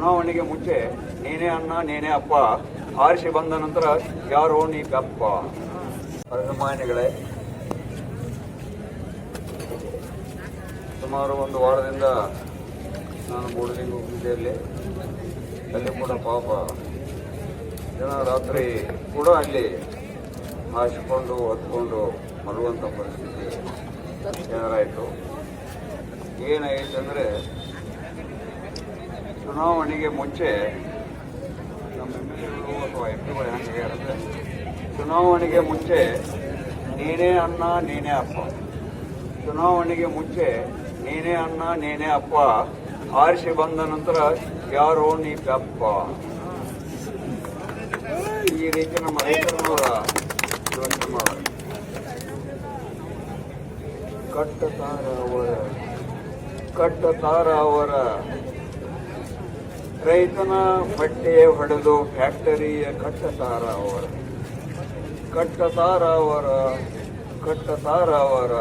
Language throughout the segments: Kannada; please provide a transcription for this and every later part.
ಚುನಾವಣೆಗೆ ಮುಂಚೆ, ನೀನೇ ಅಣ್ಣ, ನೀನೇ ಅಪ್ಪ ಆರಿಸಿ ಬಂದ ನಂತರ ಯಾರೋ ನೀ ಬೆಪ್ಪ. ಅಭಿಮಾನಿಗಳೇ, ಸುಮಾರು ಒಂದು ವಾರದಿಂದ ನಾನು ಬೋರ್ಡಿಂಗ್ ಹೋಗಿದ್ದೆ ಅಲ್ಲಿ ಅಲ್ಲಿ ಕೂಡ ಪಾಪ ದಿನ ರಾತ್ರಿ ಕೂಡ ಅಲ್ಲಿ ಹಾಸಿಕೊಂಡು ಹತ್ಕೊಂಡು ಮರುವಂಥ ಪರಿಸ್ಥಿತಿ ಜನರಾಯಿತು ಏನಾಯಿತು ಅಂದರೆ ಚುನಾವಣೆಗೆ ಮುಂಚೆ ನಮ್ಮ ಎಂ ಎಲ್ ಎಗಳು ಅಥವಾ ಎಂ ಪಿಗಳು ಹೆಂಗೆ ಇರುತ್ತೆ, ಚುನಾವಣೆಗೆ ಮುಂಚೆ ನೀನೇ ಅಣ್ಣ, ನೀನೇ ಅಪ್ಪ. ಚುನಾವಣೆಗೆ ಮುಂಚೆ ನೀನೇ ಅಣ್ಣ, ನೀನೇ ಅಪ್ಪ ಆರಿಸಿ ಬಂದ ನಂತರ ಯಾರೋ ನೀ ಅಪ್ಪ ಈ ರೀತಿ ನಮ್ಮ ರೈತರನ್ನವರ ಯೋಚನೆ ಮಾಡ ಕಟ್ಟತಾರ ಅವರ ಕಟ್ಟತಾರ ಅವರ. ರೈತನ ಬಟ್ಟೆ ಹೊಡೆದು ಫ್ಯಾಕ್ಟರಿಯ ಕಟ್ಟಸಾರ ಅವರ ಕಟ್ಟಸಾರ ಅವರ ಕಟ್ಟಸಾರ ಅವರ,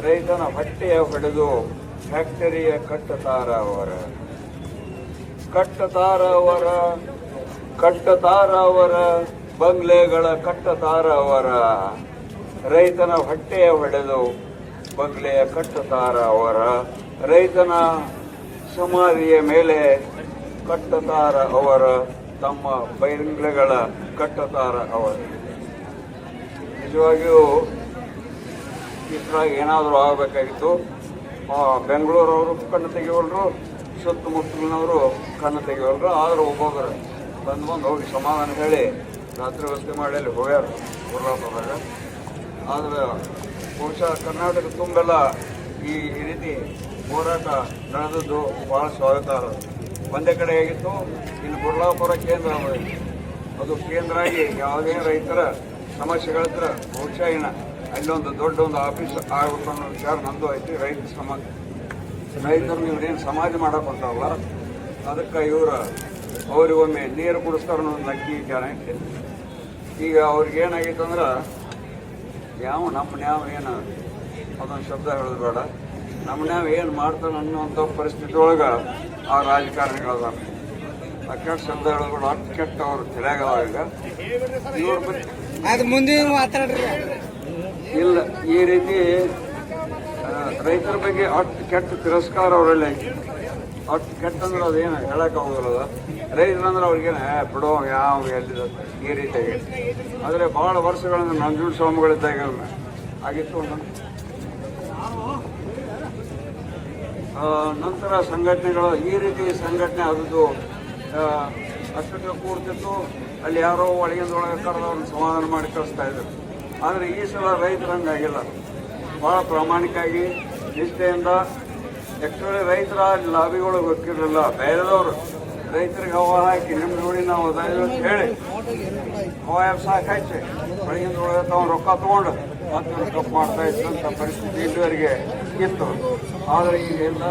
ರೈತನ ಬಟ್ಟೆಯ ಹೊಡೆದು ಫ್ಯಾಕ್ಟರಿಯ ಕಟ್ಟತಾರ ಅವರ ಕಟ್ಟತಾರ ಅವರ ಕಟ್ಟತಾರ ಅವರ, ಬಂಗ್ಲೆಗಳ ಕಟ್ಟತಾರ ಅವರ, ರೈತನ ಹೊಟ್ಟೆಯ ಹೊಡೆದು ಬಂಗ್ಲೆಯ ಕಟ್ಟತಾರ ಅವರ, ರೈತನ ಸಮಾಧಿಯ ಮೇಲೆ ಕಟ್ಟತಾರ ಅವರ ತಮ್ಮ ಬೈರಂಗಳ ಕಟ್ಟತಾರ ಅವರ. ನಿಜವಾಗಿಯೂ ಇದ್ರಾಗ ಏನಾದರೂ ಆಗಬೇಕಾಗಿತ್ತು. ಬೆಂಗಳೂರವರು ಕಣ್ಣು ತೆಗೆಯೋಲ್ರು, ಸುತ್ತಮುತ್ತಲಿನವರು ಕಣ್ಣು ತೆಗೆಯೋಲ್ರು, ಆದರೂ ಒಬ್ಬೊಬ್ಬರು ಬಂದು ಬಂದು ಹೋಗಿ ಸಮಾಧಾನ ಹೇಳಿ ರಾತ್ರಿ ವ್ಯವಸ್ಥೆ ಮಾಡಿ ಅಲ್ಲಿ ಹೋಗ್ಯಾರ ಗುರುರಾಪದಾಗ ಆದರೆ ಬಹುಶಃ ಕರ್ನಾಟಕ ತುಂಬೆಲ್ಲ ಈ ರೀತಿ ಹೋರಾಟ ನಡೆದದ್ದು ಭಾಳ ಸ್ವಾಗತಾರ್ಹ. ಒಂದೇ ಕಡೆ ಆಗಿತ್ತು. ಇನ್ನು ಗುರ್ಲಾಪುರ ಕೇಂದ್ರ ಅದು ಕೇಂದ್ರ ಆಗಿ ಯಾವುದೇ ರೈತರ ಸಮಸ್ಯೆಗಳಿದ್ರೆ ಬಹುಶಃ ಇನ್ನು ಅಲ್ಲೊಂದು ದೊಡ್ಡ ಒಂದು ಆಫೀಸ್ ಆಗ್ಬೇಕು ಅನ್ನೋ ವಿಚಾರ ನಂದು ಐತಿ, ರೈತ ಸಮಾಜ ರೈತರು ಇವ್ರೇನು ಸಮಾಜ ಮಾಡಕ್ ಹೊಂಟಾರಲ್ಲ ಅದಕ್ಕೆ ಇವರ ಅವ್ರಿಗೊಮ್ಮೆ ನೀರು ಕುಡಿಸ್ತಾರ ಅನ್ನೋದು ನಕ್ಕಿ ವಿಚಾರ ಐತಿ. ಈಗ ಅವ್ರಿಗೆ ಏನಾಗಿತ್ತು ಅಂದ್ರೆ, ಯಾವ ನಮ್ಮ ಯಾವ ಏನು, ಅದೊಂದು ಶಬ್ದ ಹೇಳೋದು ಬೇಡ. ನಮ್ಮ ಏನು ಮಾಡ್ತಾನೆ ಅನ್ನುವಂಥ ಪರಿಸ್ಥಿತಿ ಒಳಗೆ ಆ ರಾಜಕಾರಣಿಗಳದ ಆ ಕೆಟ್ಟ ಶಬ್ದ ಹೇಳೋದು ಅವರು ಈಗ ಇವ್ರ ಬಗ್ಗೆ ಅದು ಮುಂದೆ ಮಾತಾಡ್ರಿ. ಇಲ್ಲ ಈ ರೀತಿ ರೈತರ ಬಗ್ಗೆ ಅಷ್ಟು ಕೆಟ್ಟ ತಿರಸ್ಕಾರ ಅವರಲ್ಲಿ ಅಟ್ ಅಷ್ಟು ಕೆಟ್ಟ ಅಂದ್ರೆ ಅದೇನು ಹೇಳಕ್ ಹೋಗಲ್ಲ ರೈತರಂದ್ರೆ ಅವ್ರಿಗೇನು ಬಿಡೋ ಯಾವ ಎಲ್ಲಿದ? ಈ ರೀತಿಯಾಗಿ. ಆದರೆ ಭಾಳ ವರ್ಷಗಳಿಂದ ನಂಜುಂಡ ಸ್ವಾಮಿಗಳಿದ್ದಾಗ ಆಗಿತ್ತು ಆ, ನಂತರ ಸಂಘಟನೆಗಳು ಈ ರೀತಿ ಸಂಘಟನೆ ಆದದ್ದು ಅಷ್ಟಕ್ಕೆ ಕೂಡ್ತಿತ್ತು ಅಲ್ಲಿ ಯಾರೋ ಒಳಗಿಂದ ಕರೆದವ್ರನ್ನ ಕರೆದು ಸಮಾಧಾನ ಮಾಡಿ ಕಳಿಸ್ತಾ ಇದ್ರು. ಆದರೆ ಈ ಸಲ ರೈತರು ಹಂಗಾಗಿಲ್ಲ ಭಾಳ ಪ್ರಾಮಾಣಿಕವಾಗಿ, ನಿಷ್ಠೆಯಿಂದ. ಆ್ಯಕ್ಚುಲಿ ರೈತರ ಲಾಬಿಗಳು ಗೊತ್ತಿರಲಿಲ್ಲ. ಬೇರೆದವರು ರೈತರಿಗೆ ಹವಾ ಹಾಕಿ ನಿಮ್ಮ ನೋಡಿ ನಾವು ಅಂತ ಹೇಳಿ. ಹವಾ ಸಾಕು ಹಾಕಿ ಒಳಗಿಂದ ಒಳಗೆ ತಾವು ರೊಕ್ಕ ತೊಗೊಂಡು ಮತ್ತೆ ಕಪ್ ಮಾಡ್ತಾ ಇತ್ತು ಅಂತ ಪರಿಸ್ಥಿತಿ ಇಲ್ಲಿವರೆಗೆ ಇತ್ತು. ಆದರೆ ಈಗ ಎಲ್ಲ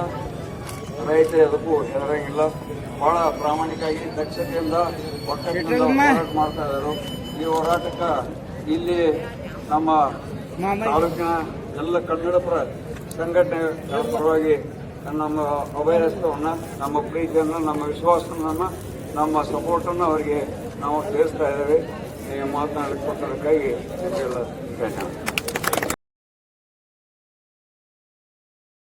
ರೈತರು ಅದಕ್ಕೂ ಹೆದರಂಗಿಲ್ಲ. ಬಹಳ ಪ್ರಾಮಾಣಿಕವಾಗಿ ದಕ್ಷತೆಯಿಂದ ಒಕ್ಕಲಿನಿಂದ ಹೋರಾಟ ಮಾಡ್ತಾ ಇದ್ದಾರೆ. ಈ ಹೋರಾಟಕ್ಕೆ ಇಲ್ಲಿ ನಮ್ಮ ತಾಲೂಕಿನ ಎಲ್ಲ ಕನ್ನಡಪರ ಸಂಘಟನೆ ಪರವಾಗಿ ನಮ್ಮ ಅವೈರಸ್ತವನ್ನು ನಮ್ಮ ಪ್ರೀತಿಯನ್ನು ನಮ್ಮ ವಿಶ್ವಾಸವನ್ನು ನಮ್ಮ ಸಪೋರ್ಟನ್ನು ಅವರಿಗೆ ನಾವು ತಿಳಿಸ್ತಾ ಇದ್ದೇವೆ. ಮಾತನಾಡಿಕೊಟ್ಟದಕ್ಕಾಗಿ ಮಾತನಾಡಲಿಕ್ಕೆ ಕೊಟ್ಟದಕ್ಕಾಗಿ ನಿಮಗೆಲ್ಲ ಧನ್ಯವಾದ